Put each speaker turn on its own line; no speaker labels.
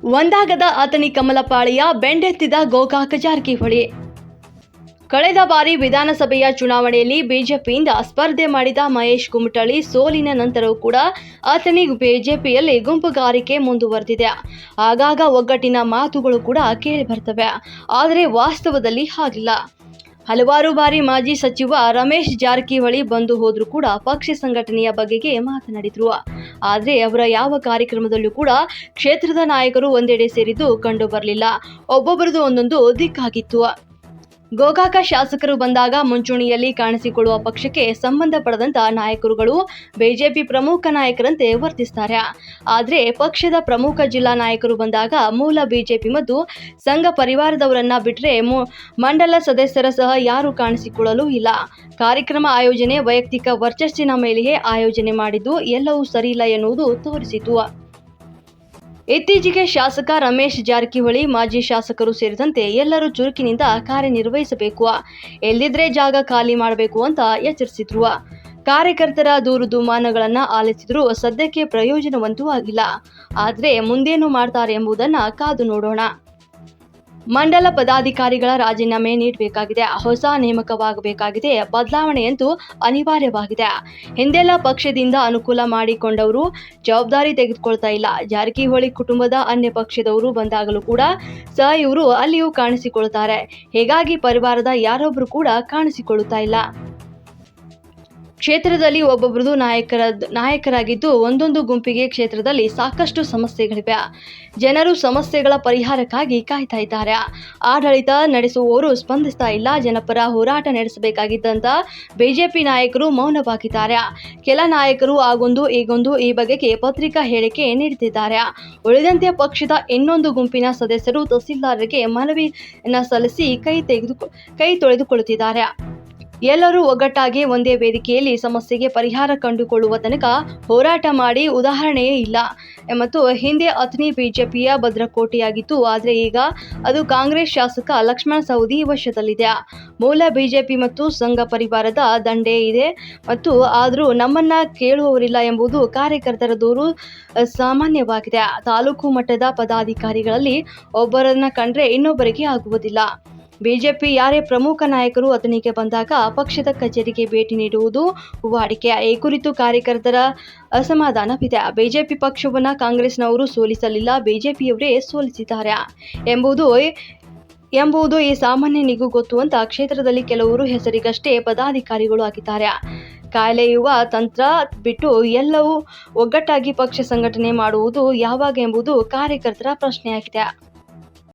ಒಂದಾಗದ ಅತನಿ ಕಮಲಪಾಳಿಯ ಬೆಂಡೆತ್ತಿದ ಗೋಕಾಕ ಜಾರಕಿಹೊಳಿ. ಕಳೆದ ಬಾರಿ ವಿಧಾನಸಭೆಯ ಚುನಾವಣೆಯಲ್ಲಿ ಬಿಜೆಪಿಯಿಂದ ಸ್ಪರ್ಧೆ ಮಾಡಿದ ಮಹೇಶ್ ಕುಮಟಳ್ಳಿ ಸೋಲಿನ ನಂತರವೂ ಕೂಡ ಆತನಿ ಬಿಜೆಪಿಯಲ್ಲಿ ಗುಂಪುಗಾರಿಕೆ ಮುಂದುವರೆದಿದೆ. ಆಗಾಗ ಒಗ್ಗಟ್ಟಿನ ಮಾತುಗಳು ಕೂಡ ಕೇಳಿ ಬರ್ತವೆ. ಆದರೆ ವಾಸ್ತವದಲ್ಲಿ ಹಾಗಿಲ್ಲ. ಹಲವಾರು ಬಾರಿ ಮಾಜಿ ಸಚಿವ ರಮೇಶ್ ಜಾರಕಿಹೊಳಿ ಬಂದು ಹೋದರೂ ಕೂಡ ಪಕ್ಷ ಸಂಘಟನೆಯ ಬಗೆಗೆ ಮಾತನಾಡಿದ್ರು. ಆದರೆ ಅವರ ಯಾವ ಕಾರ್ಯಕ್ರಮದಲ್ಲೂ ಕೂಡ ಕ್ಷೇತ್ರದ ನಾಯಕರು ಒಂದೆಡೆ ಸೇರಿದ್ದು ಕಂಡು ಬರಲಿಲ್ಲ. ಒಬ್ಬೊಬ್ಬರದು ಒಂದೊಂದು ದಿಕ್ಕಾಗಿತ್ತು. ಗೋಕಾಕ ಶಾಸಕರು ಬಂದಾಗ ಮುಂಚೂಣಿಯಲ್ಲಿ ಕಾಣಿಸಿಕೊಳ್ಳುವ ಪಕ್ಷಕ್ಕೆ ಸಂಬಂಧಪಡದಂತ ನಾಯಕರುಗಳು ಬಿಜೆಪಿ ಪ್ರಮುಖ ನಾಯಕರಂತೆ ವರ್ತಿಸ್ತಾರೆ. ಆದರೆ ಪಕ್ಷದ ಪ್ರಮುಖ ಜಿಲ್ಲಾ ನಾಯಕರು ಬಂದಾಗ ಮೂಲ ಬಿಜೆಪಿ ಮತ್ತು ಸಂಘ ಪರಿವಾರದವರನ್ನ ಬಿಟ್ಟರೆ ಮಂಡಲ ಸದಸ್ಯರ ಸಹ ಯಾರು ಕಾಣಿಸಿಕೊಳ್ಳಲು ಇಲ್ಲ. ಕಾರ್ಯಕ್ರಮ ಆಯೋಜನೆ ವೈಯಕ್ತಿಕ ವರ್ಚಸ್ಸಿನ ಮೇಲೆಯೇ ಆಯೋಜನೆ ಮಾಡಿದ್ದು ಎಲ್ಲವೂ ಸರಿಯಿಲ್ಲ ಎನ್ನುವುದು ತೋರಿಸಿತು. ಇತ್ತೀಚೆಗೆ ಶಾಸಕ ರಮೇಶ್ ಜಾರಕಿಹೊಳಿ, ಮಾಜಿ ಶಾಸಕರು ಸೇರಿದಂತೆ ಎಲ್ಲರೂ ಚುರುಕಿನಿಂದ ಕಾರ್ಯನಿರ್ವಹಿಸಬೇಕು. ಎಲ್ಲಿದ್ರೆ ಜಾಗ ಖಾಲಿ ಮಾಡಬೇಕು ಅಂತ ಎಚ್ಚರಿಸಿದ್ರು. ಕಾರ್ಯಕರ್ತರ ದೂರು ದುಮಾನಗಳನ್ನ ಆಲಿಸಿದರೂ ಸದ್ಯಕ್ಕೆ ಪ್ರಯೋಜನವಂತೂ ಆಗಿಲ್ಲ. ಆದರೆ ಮುಂದೇನು ಮಾಡ್ತಾರೆ ಎಂಬುದನ್ನ ಕಾದು ನೋಡೋಣ. ಮಂಡಲ ಪದಾಧಿಕಾರಿಗಳ ರಾಜೀನಾಮೆ ನೀಡಬೇಕಾಗಿದೆ. ಹೊಸ ನೇಮಕವಾಗಬೇಕಾಗಿದೆ ಬದಲಾವಣೆಯಂತೂ ಅನಿವಾರ್ಯವಾಗಿದೆ. ಹಿಂದೆಲ್ಲ ಪಕ್ಷದಿಂದ ಅನುಕೂಲ ಮಾಡಿಕೊಂಡವರು ಜವಾಬ್ದಾರಿ ತೆಗೆದುಕೊಳ್ತಾ ಇಲ್ಲ. ಜಾರಕಿಹೊಳಿ ಕುಟುಂಬದ ಅನ್ಯ ಪಕ್ಷದವರು ಬಂದಾಗಲೂ ಕೂಡ ಸಹ ಇವರು ಅಲ್ಲಿಯೂ ಕಾಣಿಸಿಕೊಳ್ತಾರೆ ಹೀಗಾಗಿ ಪರಿವಾರದ ಯಾರೊಬ್ಬರು ಕೂಡ ಕಾಣಿಸಿಕೊಳ್ಳುತ್ತಾ ಇಲ್ಲ. ಕ್ಷೇತ್ರದಲ್ಲಿ ಒಬ್ಬೊಬ್ಬರದು ನಾಯಕರ, ನಾಯಕರಾಗಿದ್ದು ಒಂದೊಂದು ಗುಂಪಿಗೆ ಕ್ಷೇತ್ರದಲ್ಲಿ ಸಾಕಷ್ಟು ಸಮಸ್ಯೆಗಳಿವೆ. ಜನರು ಸಮಸ್ಯೆಗಳ ಪರಿಹಾರಕ್ಕಾಗಿ ಕಾಯ್ತಾ ಇದ್ದಾರೆ. ಆಡಳಿತ ನಡೆಸುವವರು ಸ್ಪಂದಿಸ್ತಾ ಇಲ್ಲ. ಜನಪರ ಹೋರಾಟ ನಡೆಸಬೇಕಾಗಿದ್ದಂತ ಬಿಜೆಪಿ ನಾಯಕರು ಮೌನವಾಗಿದ್ದಾರೆ. ಕೆಲ ನಾಯಕರು ಆಗೊಂದು ಈಗೊಂದು ಈ ಬಗೆಗೆ ಪತ್ರಿಕಾ ಹೇಳಿಕೆ ನೀಡುತ್ತಿದ್ದಾರೆ. ಉಳಿದಂತೆ ಪಕ್ಷದ ಇನ್ನೊಂದು ಗುಂಪಿನ ಸದಸ್ಯರು ತಹಸೀಲ್ದಾರರಿಗೆ ಮನವಿಯನ್ನ ಸಲ್ಲಿಸಿ ಕೈ ತೆಗೆದು, ಕೈ ತೊಳೆದುಕೊಳ್ಳುತ್ತಿದ್ದಾರೆ. ಎಲ್ಲರೂ ಒಗ್ಗಟ್ಟಾಗಿ ಒಂದೇ ವೇದಿಕೆಯಲ್ಲಿ ಸಮಸ್ಯೆಗೆ ಪರಿಹಾರ ಕಂಡುಕೊಳ್ಳುವ ತನಕ ಹೋರಾಟ ಮಾಡಿ ಉದಾಹರಣೆಯೇ ಇಲ್ಲ. ಮತ್ತು ಹಿಂದೆ ಅಥಣಿ ಬಿಜೆಪಿಯ ಭದ್ರಕೋಟೆಯಾಗಿತ್ತು, ಆದರೆ ಈಗ ಅದು ಕಾಂಗ್ರೆಸ್ ಶಾಸಕ ಲಕ್ಷ್ಮಣ ಸವದಿ ವಶದಲ್ಲಿದೆ. ಮೂಲ ಬಿಜೆಪಿ ಮತ್ತು ಸಂಘ ಪರಿವಾರದ ದಂಡೆ ಇದೆ. ಮತ್ತು ಆದರೂ ನಮ್ಮನ್ನ ಕೇಳುವವರಿಲ್ಲ ಎಂಬುದು ಕಾರ್ಯಕರ್ತರ ದೂರು ಸಾಮಾನ್ಯವಾಗಿದೆ. ತಾಲೂಕು ಮಟ್ಟದ ಪದಾಧಿಕಾರಿಗಳಲ್ಲಿ ಒಬ್ಬರನ್ನ ಕಂಡ್ರೆ ಇನ್ನೊಬ್ಬರಿಗೆ ಆಗುವುದಿಲ್ಲ. ಬಿಜೆಪಿ ಯಾರೇ ಪ್ರಮುಖ ನಾಯಕರು ಅತನಿಗೆ ಬಂದಾಗ ಪಕ್ಷದ ಕಚೇರಿಗೆ ಭೇಟಿ ನೀಡುವುದು ವಾಡಿಕೆ. ಈ ಕುರಿತು ಕಾರ್ಯಕರ್ತರ ಅಸಮಾಧಾನವಿದೆ. ಬಿಜೆಪಿ ಪಕ್ಷವನ್ನು ಕಾಂಗ್ರೆಸ್ನವರು ಸೋಲಿಸಲಿಲ್ಲ. ಬಿಜೆಪಿಯವರೇ ಸೋಲಿಸಿದ್ದಾರೆ ಎಂಬುದು ಎಂಬುದು ಈ ಸಾಮಾನ್ಯನಿಗೂ ಗೊತ್ತು ಅಂತ ಕ್ಷೇತ್ರದಲ್ಲಿ ಕೆಲವರು ಹೆಸರಿಗಷ್ಟೇ ಪದಾಧಿಕಾರಿಗಳು ಆಗಿದ್ದಾರೆ ಕಾಲೆಯುವ ತಂತ್ರ ಬಿಟ್ಟು ಎಲ್ಲವೂ ಒಗ್ಗಟ್ಟಾಗಿ ಪಕ್ಷ ಸಂಘಟನೆ ಮಾಡುವುದು ಯಾವಾಗ ಎಂಬುದು ಕಾರ್ಯಕರ್ತರ ಪ್ರಶ್ನೆಯಾಗಿದೆ.